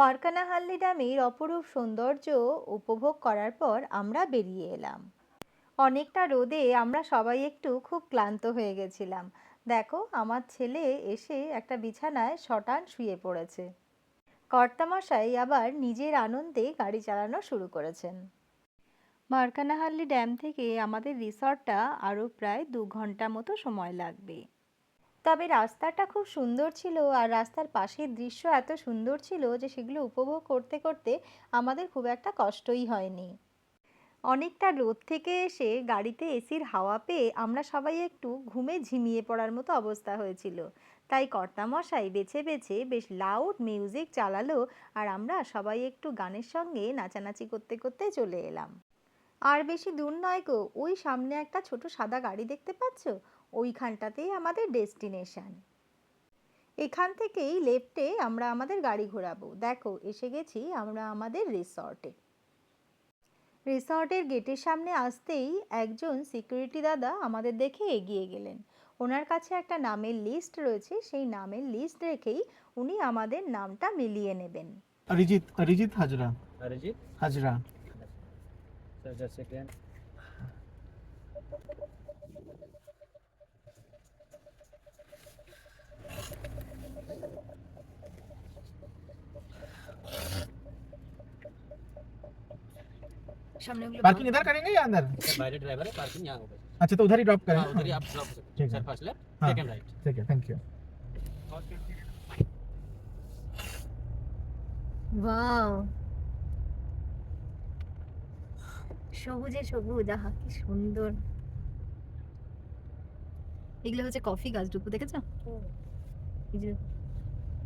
মার্কানাহাল্লি ড্যামের অপরূপ সৌন্দর্য উপভোগ করার পর আমরা বেরিয়ে এলাম। অনেকটা রোদে আমরা সবাই একটু খুব ক্লান্ত হয়ে গেছিলাম। দেখো, আমার ছেলে এসে একটা বিছানায় শটান শুয়ে পড়েছে। কর্তামশাই আবার নিজের আনন্দে গাড়ি চালানো শুরু করেছেন। মার্কানাহাল্লি ড্যাম থেকে আমাদের রিসর্টটা আরও প্রায় দু ঘণ্টা মতো সময় লাগবে। তবে রাস্তাটা খুব সুন্দর ছিল আর রাস্তার পাশের দৃশ্য এত সুন্দর ছিল যে সেগুলো উপভোগ করতে করতে আমাদের খুব একটা কষ্টই হয়নি। অনেকটা রোদ থেকে এসে গাড়িতে এসির হাওয়া পেয়ে আমরা সবাই একটু ঘুমে ঝিমিয়ে পড়ার মতো অবস্থা হয়েছিল। তাই কর্তামশাই বেছে বেছে বেশ লাউড মিউজিক চালালো আর আমরা সবাই একটু গানের সঙ্গে নাচানাচি করতে করতে চলে এলাম। আর বেশি দূর নয় গো, ওই সামনে একটা ছোট সাদা গাড়ি দেখতে পাচ্ছ? ওইখানটাতেই আমাদের ডেস্টিনেশান। এখান থেকেই লেফটে আমরা আমাদের গাড়ি ঘোরাবো। দেখো এসে গেছি আমরা আমাদের রিসর্টে। রিসর্টের গেটের সামনে আসতেই একজন সিকিউরিটি দাদা আমাদের দেখে এগিয়ে গেলেন। ওনার কাছে একটা নামের লিস্ট রয়েছে সেই নামের লিস্ট রেখেই উনি আমাদের নামটা মিলিয়ে নেবেন। Arijit Arijit Hazra. Arijit? Hazra. Sir second second সামনে ওগুলো पार्किंग इधर करेंगे या अंदर बाहर ड्राइवर है पार्किंग यहाँ होगा अच्छा तो उधर ही ड्रॉप हाँ उधर ही करें आप ड्रॉप हो सकते ठीक हैं है। सर फर्स्ट लेफ्ट हाँ। सेकंड राइट ठीक है थैंक यू ওয়াও সবুজে সবুজ আহা কি সুন্দর এগুলো হচ্ছে কফি গাছ ডুপু দেখেছো এই যে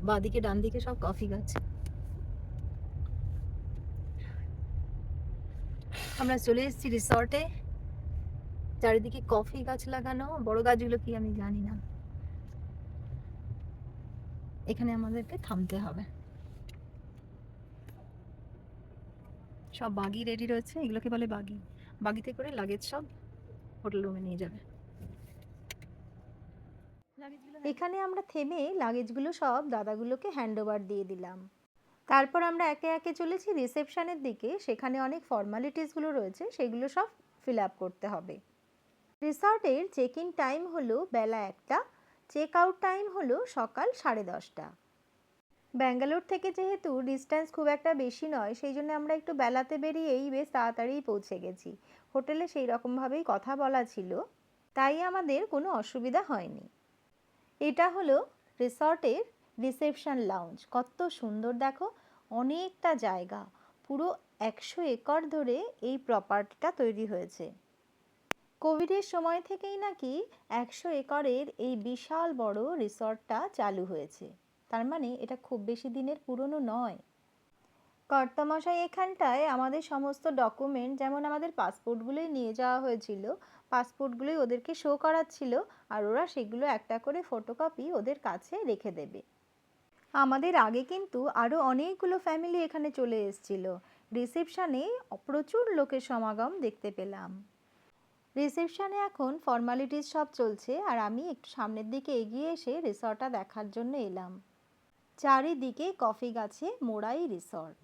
বাঁদিকে ডান দিকে সব কফি গাছ আমরা চলে এসেছি রিসর্টে চারিদিকে কফি গাছ লাগানো। বড় গাছগুলো কি আমি জানি না। এখানে আমাদেরকে থামতে হবে। সব বাগি রেডি রয়েছে। এগুলোকে বলে বাগি। বাগিতে করে লাগেজ সব হোটেল রুমে নিয়ে যাবে। এখানে আমরা থেমে লাগেজগুলো সব দাদাগুলোকে হ্যান্ডওভার দিয়ে দিলাম। তারপর আমরা একে একে চলেছি রিসেপশনের দিকে। সেখানে অনেক ফর্মালিটিসগুলো রয়েছে, সেগুলো সব ফিল আপ করতে হবে। রিসর্টের চেক ইন টাইম হলো বেলা একটা চেক আউট টাইম হলো সকাল সাড়ে দশটা। ব্যাঙ্গালোর থেকে যেহেতু ডিস্ট্যান্স খুব একটা বেশি নয়, সেই জন্য আমরা একটু বেলাতে বেরিয়েই বেশ তাড়াতাড়ি পৌঁছে গেছি। হোটেলে সেই রকমভাবেই কথা বলা ছিল, তাই আমাদের কোনো অসুবিধা হয়নি। এটা হলো রিসর্টের রিসেপশন লাউঞ্জ কত সুন্দর দেখো, অনেকটা জায়গা। পুরো একশো একর ধরে এই প্রপার্টিটা তৈরি হয়েছে। কোভিডের সময় থেকেই নাকি একশো একরের এই বিশাল বড় রিসর্টটা চালু হয়েছে। তার মানে এটা খুব বেশি দিনের পুরনো নয়। কর্তামশাই এখানটায় আমাদের সমস্ত ডকুমেন্ট যেমন আমাদের পাসপোর্টগুলোই নিয়ে যাওয়া হয়েছিল পাসপোর্টগুলোই ওদেরকে শো করাচ্ছিল, আর ওরা সেগুলো একটা করে ফটোকপি ওদের কাছে রেখে দেবে। আমাদের আগে কিন্তু আরও অনেকগুলো ফ্যামিলি এখানে চলে এসেছিল। রিসেপশানে প্রচুর লোকের সমাগম দেখতে পেলাম। রিসেপশানে এখন ফর্মালিটিস সব চলছে আর আমি একটু সামনের দিকে এগিয়ে এসে রিসর্টটা দেখার জন্য এলাম। চারিদিকে কফি গাছে, মোড়াই রিসর্ট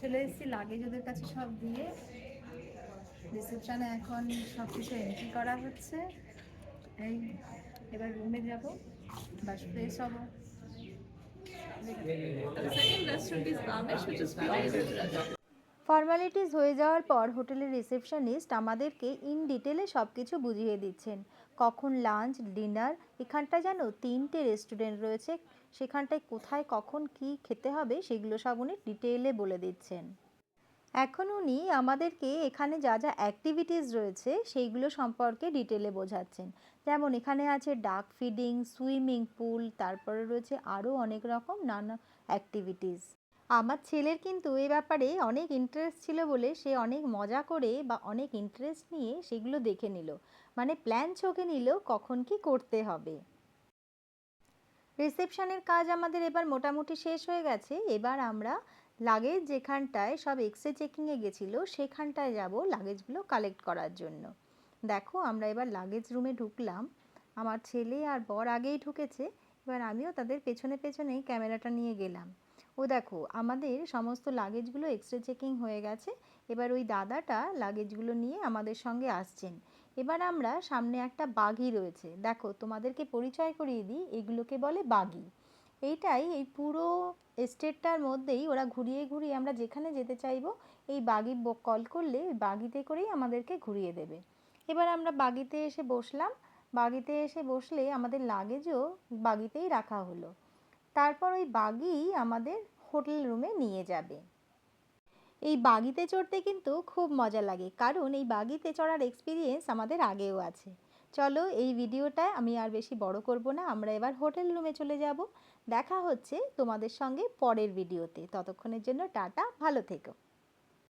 চলে এসেছি লাগেজ ওদের কাছে সব দিয়ে। রিসেপশানে এখন সব কিছু এন্ট্রি করা হচ্ছে। এই, এবার রুমে যাব বাস ফ্রেশ হব। ফর্মালিটিস হয়ে যাওয়ার পর হোটেলের রিসেপশনিস্ট আমাদেরকে ইন ডিটেলে সব কিছু বুঝিয়ে দিচ্ছেন। কখন লাঞ্চ, ডিনার এখানটা যেন তিনটে রেস্টুরেন্ট রয়েছে, সেখানটায় কোথায় কখন কি খেতে হবে সেগুলো সব উনি ডিটেলে বলে দিচ্ছেন। এখন উনি আমাদেরকে এখানে যা যা অ্যাক্টিভিটিস রয়েছে, সেইগুলো সম্পর্কে ডিটেলে বোঝাচ্ছেন। যেমন এখানে আছে ডাক ফিডিং সুইমিং পুল তারপরে রয়েছে আরও অনেক রকম নানা অ্যাক্টিভিটিস আমার ছেলের কিন্তু এ ব্যাপারে অনেক ইন্টারেস্ট ছিল বলে সে অনেক মজা করে বা অনেক ইন্টারেস্ট নিয়ে সেগুলো দেখে নিল। মানে প্ল্যান ছকে নিল কখন কি করতে হবে। রিসেপশনের কাজ আমাদের এবার মোটামুটি শেষ হয়ে গেছে। এবার আমরা লাগেজ যেখানটায় সব এক্সরে চেকিংয়ে গেছিল, সেখানটায় যাব লাগেজগুলো কালেক্ট করার জন্য। দেখো, আমরা এবার লাগেজ রুমে ঢুকলাম। আমার ছেলে আর বর আগেই ঢুকেছে, এবার আমিও তাদের পেছনে পেছনেই ক্যামেরাটা নিয়ে গেলাম। ও দেখো, আমাদের সমস্ত লাগেজগুলো এক্সরে চেকিং হয়ে গেছে। এবার ওই দাদাটা লাগেজগুলো নিয়ে আমাদের সঙ্গে আসছেন। এবার আমরা সামনে একটা বাগি রয়েছে। দেখো, তোমাদেরকে পরিচয় করিয়ে দিই, এগুলোকে বলে বাগি এইটাই এই পুরো এস্টেটটার মধ্যেই ওরা ঘুরিয়ে ঘুরিয়ে আমরা যেখানে যেতে চাইব, এই বাগি কল করলে বাগিতে করেই আমাদেরকে ঘুরিয়ে দেবে। এবার আমরা বাগিতে এসে বসলাম। বাগিতে এসে বসলে আমাদের লাগেজও বাগিতেই রাখা হলো। তারপর ওই বাগি আমাদের হোটেল রুমে নিয়ে যাবে। এই বাগিতে চড়তে কিন্তু খুব মজা লাগে, কারণ এই বাগিতে চড়ার এক্সপিরিয়েন্স আমাদের আগেও আছে। চলো এই ভিডিওটা আমি আর বেশি বড় করব না, আমরা এবার হোটেল রুমে চলে যাব। দেখা হচ্ছে তোমাদের সঙ্গে পরের ভিডিওতে। ততক্ষণের জন্য টাটা, ভালো থেকো।